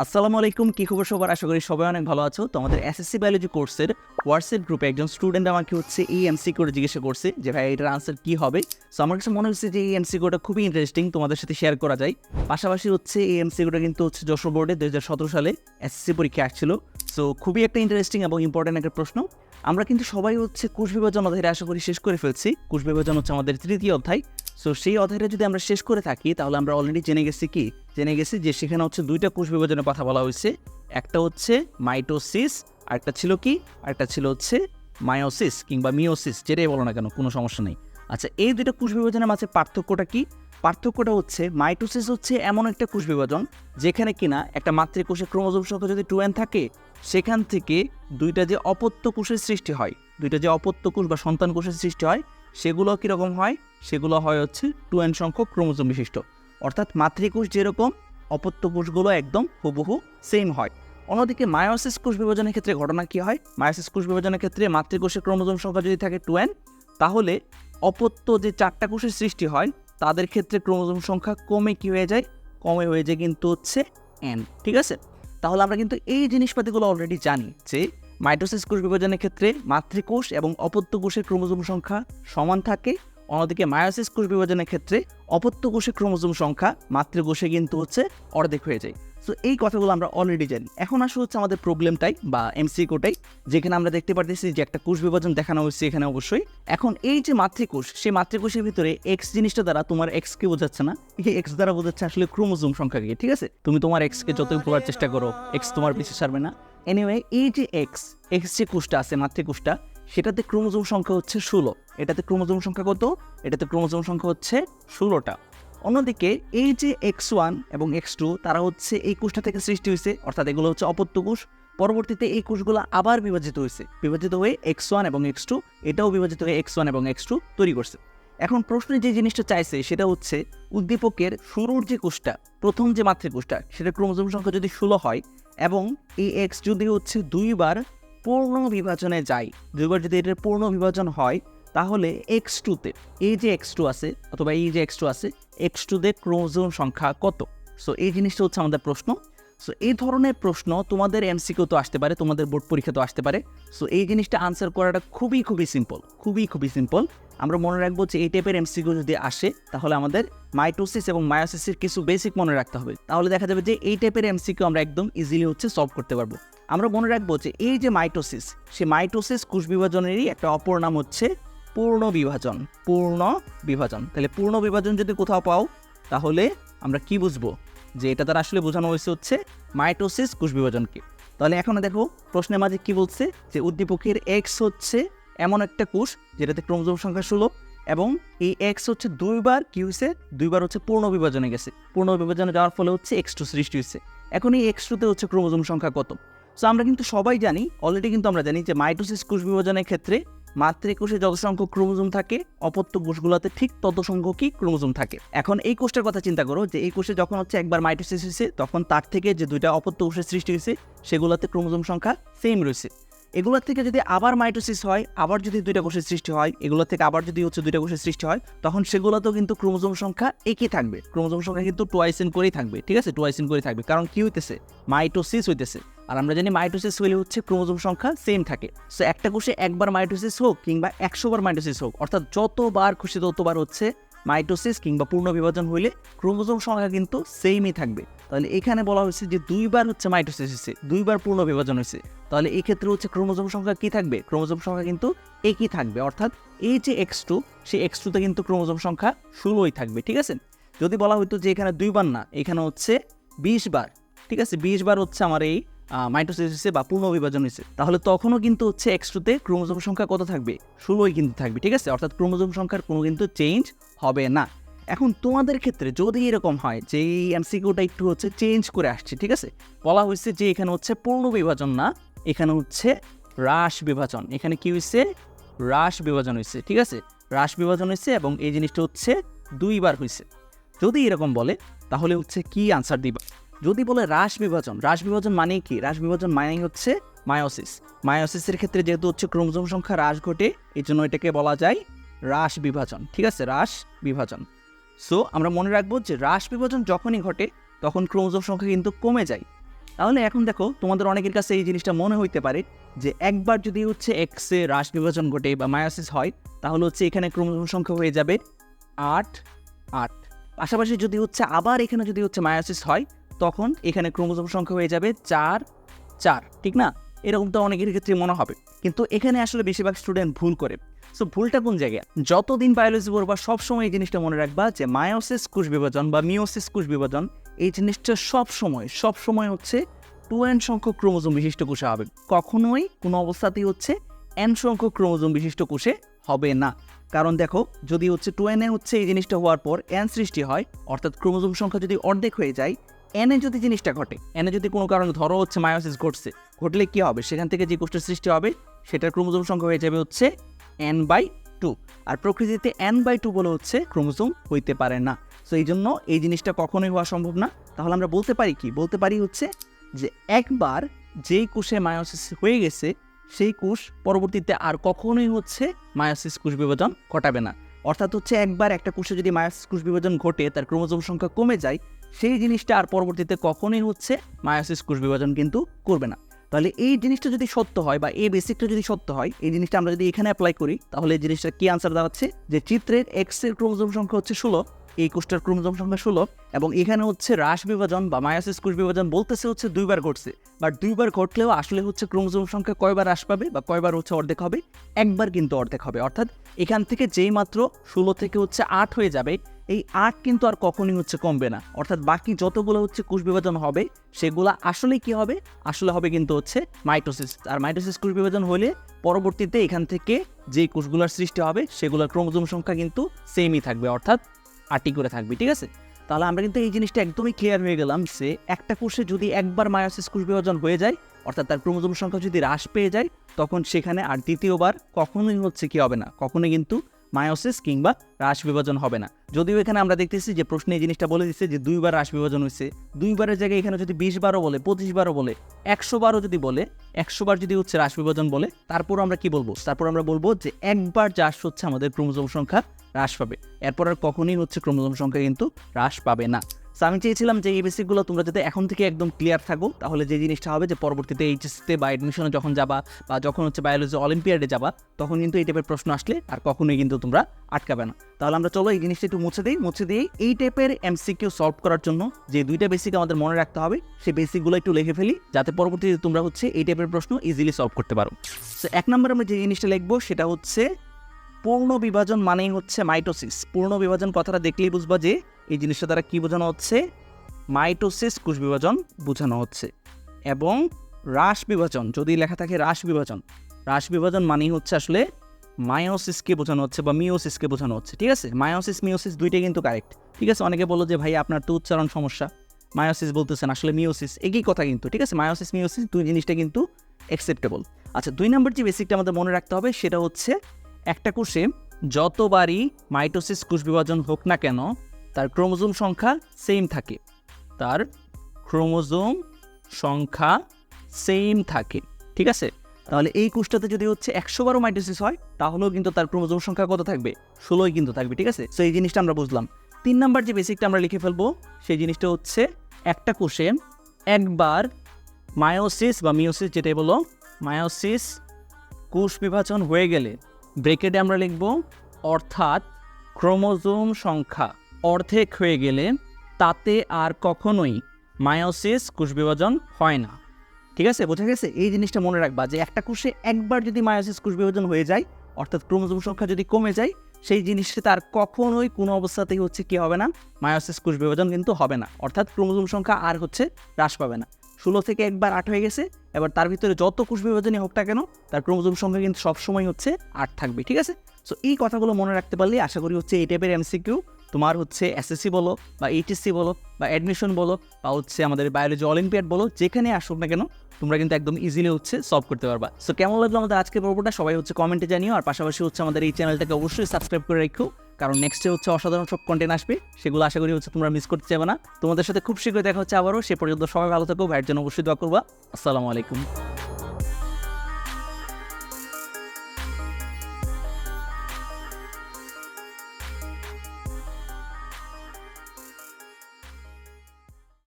আসসালামু আলাইকুম, কি খবর সবার? আশা করি সবাই অনেক ভালো আছো। তো আমাদের এসএসসি বায়োলজি কোর্সের হোয়াটসঅ্যাপ গ্রুপে একজন স্টুডেন্ট আমাকে হচ্ছে এই এমসি করে জিজ্ঞাসা করছে যে, ভাই, এটার আনসার কী হবে? সো আমার কাছে মনে হচ্ছে যে এই এমসি কোডটা খুবই ইন্টারেস্টিং তোমাদের সাথে শেয়ার করা যায়। পাশাপাশি হচ্ছে এই এমসি কোডটা কিন্তু হচ্ছে যশোর বোর্ডে দু হাজার সতেরো সালে এসএসসি পরীক্ষা আসছিল। সো খুবই একটা ইন্টারেস্টিং এবং ইম্পর্টেন্ট একটা প্রশ্ন। আমরা কিন্তু সবাই হচ্ছে কোষ বিভাজন অধ্যায়টা আশা করি শেষ করে ফেলছি। কোষ বিভাজন হচ্ছে আমাদের তৃতীয় অধ্যায়। সো সেই অধ্যায়টা যদি আমরা শেষ করে থাকি, তাহলে আমরা অলরেডি জেনে গেছি কি? জেনে গেছি যে সেখানে হচ্ছে দুইটা কোষ বিভাজনের কথা বলা হয়েছে। একটা হচ্ছে মাইটোসিস আরেকটা ছিল কি? আরেকটা ছিল হচ্ছে মায়োসিস কিংবা মিওসিস যেটাই বলো না কেন, কোনো সমস্যা নেই। আচ্ছা এই দুইটা কোষ বিভাজনের মাঝে পার্থক্যটা কি? পার্থক্যটা হচ্ছে মাইটোসিস হচ্ছে এমন একটা কোষ বিভাজন, যেখানে কিনা একটা মাতৃকোষে ক্রোমোজোম সংখ্যা যদি টু এন থাকে, সেখান থেকে দুইটা যে অপত্য কোষের সৃষ্টি হয়, দুইটা যে অপত্য কোষ বা সন্তান কোষের সৃষ্টি হয়, সেগুলো কীরকম হয়? সেগুলো হয় হচ্ছে টু এন সংখ্যক ক্রোমোজোম বিশিষ্ট। অর্থাৎ মাতৃকোষ যেরকম, অপত্য কোষগুলো একদম হুবহু সেম হয়। অন্যদিকে মায়োসিস কোষ বিভাজনের ক্ষেত্রে ঘটনা কী হয়? মায়োসিস কোষ বিভাজনের ক্ষেত্রে মাতৃকোষের ক্রোমোজোম সংখ্যা যদি থাকে টু এন তাহলে অপত্য যে চারটা কোষের সৃষ্টি হয় তাদের ক্ষেত্রে ক্রোমোজোম সংখ্যা কমে কী হয়ে যায়? কমে হয়ে যায় কিন্তু হচ্ছে এন ঠিক আছে? তাহলে আমরা কিন্তু এই জিনিসপাতিগুলো অলরেডি জানি যে মাইটোসিস কোষ বিভাজনের ক্ষেত্রে মাতৃকোষ এবং অপত্য কোষের ক্রোমোজোম সংখ্যা সমান থাকে। অন্যদিকে মায়োসিস কোষ বিভাজনের ক্ষেত্রে অপত্য কোষের ক্রোমোজোম সংখ্যা মাতৃকোষে কিন্তু হচ্ছে অর্ধেক হয়ে যায়। সো এই কথাগুলো আমরা অলরেডি জানি। এখন আসলে হচ্ছে আমাদের প্রবলেমটাই বা এমসিকোটাই যেখানে আমরা দেখতে পারতেছি যে একটা কোষ বিভাজন দেখানো হয়েছে এখানে অবশ্যই। এখন এই যে মাতৃকোষ, সেই মাতৃকোষের ভিতরে এক্স জিনিসটা দ্বারা তোমার এক্সকে বোঝাচ্ছে না। এক্স দ্বারা বোঝাচ্ছে আসলে ক্রোমোজোম সংখ্যাকে ঠিক আছে? তুমি তোমার এক্সকে যতই পড়ার চেষ্টা করো এক্স তোমার পিছিয়ে ছাড়বে না। এনিওয়ে এই যে এক্স এক্স যে কোষটা আছে, মাতৃকোষটা, সেটাতে ক্রোমোজোম সংখ্যা হচ্ছে ষোলো। এটাতে ক্রোমোজোম সংখ্যা কত? এটাতে ক্রোমোজোম সংখ্যা হচ্ছে ষোলোটা। অন্যদিকে এই যে এক্স ওয়ান এবং এক্স টু তারা হচ্ছে এই কোষটা থেকে সৃষ্টি হয়েছে অর্থাৎ এগুলো হচ্ছে অপত্য কোষ। পরবর্তীতে এই কোষগুলো আবার বিভাজিত হয়েছে বিভাজিত হয়ে এক্স ওয়ান এবং এক্স টু এটাও বিভাজিত হয়ে এক্স ওয়ান এবং এক্স টু তৈরি করছে। এখন প্রশ্নে যে জিনিসটা চাইছে, সেটা হচ্ছে উদ্দীপকের শুরুর যে কোষটা, প্রথম যে মাতৃকোষটা, সেটা ক্রোমোজোম সংখ্যা যদি ষোলো হয় এবং এই এক্স যদি হচ্ছে দুইবার পূর্ণ বিভাজনে যায়, দুইবার যদি এটার পূর্ণ বিভাজন হয় তাহলে এক্স টুতে এই যে এক্স টু আছে, অথবা এই যে এক্স টু আছে এক্স টুতে ক্রোমোজোম সংখ্যা কত? সো এই জিনিসটা হচ্ছে আমাদের প্রশ্ন। সো এই ধরনের প্রশ্ন তোমাদের এমসিকিউ তো আসতে পারে, তোমাদের বোর্ড পরীক্ষা তো আসতে পারে। সো এই জিনিসটা আনসার করাটা খুবই খুবই সিম্পল খুবই খুবই সিম্পল আমরা মনে রাখব যে এই টাইপের এমসিকিউ যদি আসে, তাহলে আমাদের মাইটোসিস এবং মায়োসিসের কিছু বেসিক মনে রাখতে হবে। তাহলে দেখা যাবে যে এই টাইপের এমসিকিউ আমরা একদম ইজিলি হচ্ছে সলভ করতে পারব। আমরা মনে রাখব যে এই যে মাইটোসিস সে মাইটোসিস কোষ বিভাজনেরই একটা অপর নাম হচ্ছে পূর্ণ বিভাজন পূর্ণ বিভাজন। তাহলে পূর্ণ বিভাজন যদি কোথাও পাও, তাহলে আমরা কি বুঝব? যে এটা তারা আসলে বোঝানো হয়েছে হচ্ছে মাইটোসিস কোষ বিভাজনকে তাহলে এখন দেখো, প্রশ্নের মাঝে কি বলছে? যে উদ্দীপকের এক্স হচ্ছে এমন একটা কোষ যেটাতে ক্রোমোজোম সংখ্যা ষোলো এবং এই এক্স হচ্ছে দুইবার কি হয়েছে? দুইবার হচ্ছে পূর্ণ বিভাজনে গেছে। পূর্ণ বিভাজনে যাওয়ার ফলে হচ্ছে এক্স টু সৃষ্টি হয়েছে। এখন এই এক্স টুতে হচ্ছে ক্রোমোজোম সংখ্যা কত? সো আমরা কিন্তু সবাই জানি অলরেডি কিন্তু আমরা জানি যে মাইটোসিস কোষ বিভাজনের ক্ষেত্রে মাতৃকোষে যত সংখ্যক ক্রোমোজোম থাকে, অপত্য কোষগুলোতে ঠিক তত সংখ্যকই ক্রোমোজোম থাকে। এখন এই কোষটার কথা চিন্তা করো যে, এই কোষে যখন হচ্ছে একবার মাইটোসিস হয়েছে, তখন তার থেকে যে দুইটা অপত্য কোষের সৃষ্টি হয়েছে, সেগুলোতে ক্রোমোজোম সংখ্যা সেম রয়েছে। এগুলোর থেকে যদি আবার মাইটোসিস হয়, আবার যদি দুইটা কোষের সৃষ্টি হয় এগুলোর থেকে আবার যদি হচ্ছে দুইটা কোষের সৃষ্টি হয়, তখন সেগুলোতেও কিন্তু ক্রোমোজোম সংখ্যা একই থাকবে। ক্রোমোজোম সংখ্যা কিন্তু টুয়াইসেন করেই থাকবে, ঠিক আছে? টুয়াইসেন করে থাকবে। কারণ কি হইতেছে? মাইটোসিস হইতেছে। আর আমরা জানি মাইটোসিস হইলে হচ্ছে ক্রোমোজোম সংখ্যা সেম থাকে। সো একটা কোষে একবার মাইটোসিস হোক কিংবা একশো বার মাইটোসিস হোক, অর্থাৎ যতবার খুশি ততবার হচ্ছে মাইটোসিস কিংবা পূর্ণ বিভাজন হইলে ক্রোমোজোম সংখ্যা কিন্তু সেমই থাকবে। তাহলে এখানে বলা হয়েছে যে দুইবার হচ্ছে মাইটোসিস হয়েছে, দুইবার পূর্ণ বিভাজন হয়েছে। তাহলে এই ক্ষেত্রে হচ্ছে ক্রোমোজোম সংখ্যা কি থাকবে? ক্রোমোজোম সংখ্যা কিন্তু একই থাকবে, অর্থাৎ এই যে এক্স টু সেই এক্স টুতে কিন্তু ক্রোমোজোম সংখ্যা ষোলোই থাকবে, ঠিক আছে? যদি বলা হতো যে এখানে দুইবার না, এখানে হচ্ছে বিশ বার, ঠিক আছে? বিশ বার হচ্ছে আমার এই মাইটোসিস হয়েছে বা পূর্ণ বিভাজন হয়েছে, তাহলে তখনও কিন্তু হচ্ছে এক্স টুতে ক্রোমোজোম সংখ্যা কত থাকবে? ষোলোই কিন্তু থাকবে, ঠিক আছে? অর্থাৎ ক্রোমোজোম সংখ্যার কোনো কিন্তু চেঞ্জ হবে না। এখন তোমাদের ক্ষেত্রে যদি এরকম হয় যে এই এমসিকিউটা একটু হচ্ছে চেঞ্জ করে আসছে, ঠিক আছে? বলা হয়েছে যে এখানে হচ্ছে পূর্ণ বিভাজন না, এখানে হচ্ছে হ্রাস বিভাজন। এখানে কি হয়েছে? হ্রাস বিভাজন হয়েছে, ঠিক আছে? হ্রাস বিভাজন হয়েছে এবং এই জিনিসটা হচ্ছে দুইবার হয়েছে। যদি এরকম বলে, তাহলে হচ্ছে কি আনসার দিবা? যদি বলে হ্রাস বিভাজন হ্রাস বিভাজন মানে কি? হ্রাস বিভাজন মানে হচ্ছে মায়োসিস। মায়োসিসের ক্ষেত্রে যেহেতু হচ্ছে ক্রোমোজোম সংখ্যা হ্রাস ঘটে, এই জন্য এটাকে বলা যায় হ্রাস বিভাজন। ঠিক আছে? হ্রাস বিভাজন। সো আমরা মনে রাখব যে হ্রাস বিভাজন যখনই ঘটে, তখন ক্রোমোজোম সংখ্যা কিন্তু কমে যায়। তাহলে এখন দেখো, তোমাদের অনেকের কাছে এই জিনিসটা মনে হইতে পারে যে একবার যদি হচ্ছে এক্সে হ্রাস বিভাজন ঘটে বা মায়াসিস হয়, তাহলে হচ্ছে এখানে ক্রোমোজোম সংখ্যা হয়ে যাবে আট আট। পাশাপাশি যদি হচ্ছে আবার এখানে যদি হচ্ছে মায়াসিস হয় তখন এখানে ক্রোমোজোম সংখ্যা হয়ে যাবে চার চার, ঠিক না? এরকম তো অনেকের ক্ষেত্রে মনে হবে। কিন্তু এখানে আসলে বেশিরভাগ স্টুডেন্ট ভুল করে। সো ভুলটা কোন জায়গায়? যতদিন বায়োলজি পড়বা, সবসময় এই জিনিসটা মনে রাখবা যে মায়োসিস কোষ বিভাজন বা মিওসিস কোষ বিভাজন, এই জিনিসটা সব সময় সব সময় হচ্ছে টু এন সংখ্যক ক্রোমোজোম বিশিষ্ট কোষে হবে। কখনোই কোনো অবস্থাতেই হচ্ছে এন সংখ্যক ক্রোমোজোম বিশিষ্ট কোষে হবে না। কারণ দেখো, যদি হচ্ছে টু এনে হচ্ছে এই জিনিসটা হওয়ার পর এন সৃষ্টি হয়, অর্থাৎ ক্রোমোজোম সংখ্যা যদি অর্ধেক হয়ে যায় এনে যদি জিনিসটা ঘটে, এনে যদি কোনো কারণে ধরো হচ্ছে মায়োসিস ঘটছে, ঘটলে কি হবে? সেখান থেকে যে কোষটার সৃষ্টি হবে, সেটার ক্রোমোজোম সংখ্যা হয়ে যাবে হচ্ছে এন বাই টু আর প্রকৃতিতে এন বাই টু বলে হচ্ছে ক্রোমোজোম হইতে পারে না। সো এই জন্য এই জিনিসটা কখনোই হওয়া সম্ভব না। তাহলে আমরা বলতে পারি কি? বলতে পারি হচ্ছে যে একবার যেই কোষে মায়োসিস হয়ে গেছে, সেই কোষ পরবর্তীতে আর কখনোই হচ্ছে মায়োসিস কোষ বিভাজন ঘটাবে না। অর্থাৎ হচ্ছে একবার একটা কোষে যদি মায়োসিস কোষ বিভাজন ঘটে, তার ক্রোমোজোম সংখ্যা কমে যায় সেই জিনিসটা আর পরবর্তীতে কখনোই হচ্ছে মায়োসিস কোষ বিভাজন কিন্তু করবে না। তাহলে এই জিনিসটা যদি সত্য হয় বা এই বেসিকটা যদি সত্য হয়, এই জিনিসটা আমরা যদি এখানে অ্যাপ্লাই করি, তাহলে এই জিনিসটা কি আনসার দাঁড়াচ্ছে যে চিত্রের এক্সের ক্রোমোজোম সংখ্যা হচ্ছে ষোলো, এই কোষটার ক্রোমোজোম সংখ্যা ষোলো, এবং এখানে হচ্ছে হ্রাস বিভাজন বা মায়াসিস কোষ বিভাজন বলতেছে হচ্ছে দুইবার ঘটছে। বাট দুইবার ঘটলেও আসলে হচ্ছে ক্রোমোজোম সংখ্যা কয়বার হ্রাস পাবে বা কয়বার হচ্ছে অর্ধেক হবে? একবার কিন্তু অর্ধেক হবে। অর্থাৎ এখান থেকে যেই মাত্র ষোলো থেকে হচ্ছে আট হয়ে যাবে এই আট কিন্তু আর কখনই হচ্ছে কমবে না। অর্থাৎ বাকি যতগুলো হচ্ছে কোষ বিভাজন হবে, সেগুলা আসলে কি হবে? আসলে হবে কিন্তু হচ্ছে মাইটোসিস। আর মাইটোসিস কোষ বিভাজন হলে পরবর্তীতে এখান থেকে যে কোষগুলোর সৃষ্টি হবে, সেগুলোর ক্রোমোজোম সংখ্যা কিন্তু সেমই থাকবে, অর্থাৎ আটটি করে থাকবে, ঠিক আছে? তাহলে আমরা কিন্তু এই জিনিসটা একদমই ক্লিয়ার হয়ে গেলাম যে একটা কোষে যদি একবার মায়োসিস কোষ বিভাজন হয়ে যায়, অর্থাৎ তার ক্রোমোজোম সংখ্যা যদি হ্রাস পেয়ে যায়, তখন সেখানে আর দ্বিতীয়বার কখনোই হচ্ছে কি হবে না। কখনোই কিন্তু মায়োসিস কিংবা হ্রাস বিভাজন হবে না। যদিও এখানে আমরা দেখতেছি যে প্রশ্নে এই জিনিসটা বলে দিচ্ছে যে দুইবার হ্রাস বিভাজন হয়েছে দুইবারের জায়গায় এখানে যদি বিশ বারও বলে, পঁচিশ বারও বলে, একশো বারও যদি বলে, একশো বার যদি হচ্ছে হ্রাস বিভাজন বলে, তারপর আমরা কি বলব? তারপর আমরা বলব যে একবার যা হচ্ছে আমাদের ক্রোমোজোম সংখ্যা হ্রাস পাবে। এরপর আর কখনই হচ্ছে ক্রোমোজোম সংখ্যা কিন্তু হ্রাস পাবে না। সো আমি চেয়েছিলাম যে এই বেসিকগুলো তোমরা যাতে এখন থেকে একদম ক্লিয়ার থাকো, তাহলে যে জিনিসটা হবে যে পরবর্তীতে এইচএসতে বা অ্যাডমিশনে যখন যাবা বা যখন হচ্ছে বায়োলজি অলিম্পিয়াডে যাবা, তখন কিন্তু এই টাইপের প্রশ্ন আসলে আর কখনোই কিন্তু তোমরা আটকাবে না। তাহলে আমরা চলো এই জিনিসটা একটু মুছে দিই, মুছে দিয়ে এই টাইপের এমসিকিউ সলভ করার জন্য যে দুইটা বেসিক আমাদের মনে রাখতে হবে, সেই বেসিকগুলো একটু লিখে ফেলি, যাতে পরবর্তীতে তোমরা হচ্ছে এই টাইপের প্রশ্ন ইজিলি সলভ করতে পারো। সো এক নম্বর আমরা যে জিনিসটা লিখব, সেটা হচ্ছে পূর্ণ বিভাজন মানেই হচ্ছে মাইটোসিস পূর্ণ বিভাজন কথাটা দেখলেই বুঝবা যে এই জিনিসটা দ্বারা কি বোঝানো হচ্ছে? মাইটোসিস কোষ বিভাজন বোঝানো হচ্ছে এবং হ্রাস বিভাজন, যদি লেখা থাকে হ্রাস বিভাজন। হ্রাস বিভাজন মানেই হচ্ছে আসলে মায়োসিসকে বোঝানো হচ্ছে বা মিওসিসকে বোঝানো হচ্ছে, ঠিক আছে? মায়োসিস মিওসিস দুইটাই কিন্তু কারেক্ট ঠিক আছে? অনেকে বলো যে, ভাই, আপনার তো উচ্চারণ সমস্যা। মায়োসিস বলতেছেন, আসলে মিওসিস একই কথা কিন্তু, ঠিক আছে? মায়োসিস মিওসিস দুই জিনিসটা কিন্তু অ্যাকসেপ্টেবল আচ্ছা দুই নম্বর যে বেসিকটা আমাদের মনে রাখতে হবে, সেটা হচ্ছে একটা কোষে যতবারই মাইটোসিস কোষ বিভাজন হোক না কেন তার ক্রোমোজোম সংখ্যা সেম থাকে। তার ক্রোমোজোম সংখ্যা সেম থাকে, ঠিক আছে? তাহলে এই কোষটাতে যদি হচ্ছে একশো বারো মাইটোসিস হয়, তাহলেও কিন্তু তার ক্রোমোজোম সংখ্যা কত থাকবে? ষোলোই কিন্তু থাকবে, ঠিক আছে? সো এই জিনিসটা আমরা বুঝলাম। তিন নাম্বার যে বেসিকটা আমরা লিখে ফেলব, সেই জিনিসটা হচ্ছে একটা কোষে একবার মায়োসিস বা মিওসিস যেটাই বলো, মায়োসিস কোষ বিভাজন হয়ে গেলে, ব্রেকেটে আমরা লিখব, অর্থাৎ ক্রোমোজোম সংখ্যা। অর্ধেক হয়ে গেলে তাতে আর কখনোই মায়োসিস কোষ বিভাজন হয় না। ঠিক আছে? বোঝা গেছে? এই জিনিসটা মনে রাখবা যে একটা কোষে একবার যদি মায়োসিস কোষ বিভাজন হয়ে যায়, অর্থাৎ ক্রোমোজোম সংখ্যা যদি কমে যায়, সেই জিনিসটা তার কখনোই কোনো অবস্থাতেই হচ্ছে কি হবে না? মায়োসিস কোষ বিভাজন কিন্তু হবে না। অর্থাৎ ক্রোমোজোম সংখ্যা আর হচ্ছে হ্রাস পাবে না। ষোলো থেকে একবার আট হয়ে গেছে, এবার তার ভিতরে যত কোষ বিভাজনই হোক না কেন, তার ক্রোমোজোম সংখ্যা কিন্তু সবসময় হচ্ছে আট থাকবে। ঠিক আছে? সো এই কথাগুলো মনে রাখতে পারলে আশা করি হচ্ছে এই টাইপের এমসিকিউ তোমার হচ্ছে এসএসসি বলো বা এইচএসসি বলো বা অ্যাডমিশন বলো বা হচ্ছে আমাদের বায়োলজি অলিম্পিয়াড বলো, যেখানে আসুক না কেন, তোমরা কিন্তু একদম ইজিলি হচ্ছে সলভ করতে পারবা। সো কেমন লাগল আমাদের আজকের পর্বটা? সবাই হচ্ছে কমেন্টে জানিও, আর পাশাপাশি হচ্ছে আমাদের এই চ্যানেলটাকে অবশ্যই সাবস্ক্রাইব করে রেখো, কারণ নেক্সটে হচ্ছে অসাধারণ সব কন্টেন্ট আসবে, সেগুলো আশা করি হচ্ছে তোমরা মিস করতে চাইবে না। তোমাদের সাথে খুব শীঘ্রই দেখা হচ্ছে আবারও, সে পর্যন্ত সবাই ভালো থাকো, ভাইয়ের জন্য অবশ্যই দোয়া করবা। আসসালামু আলাইকুম।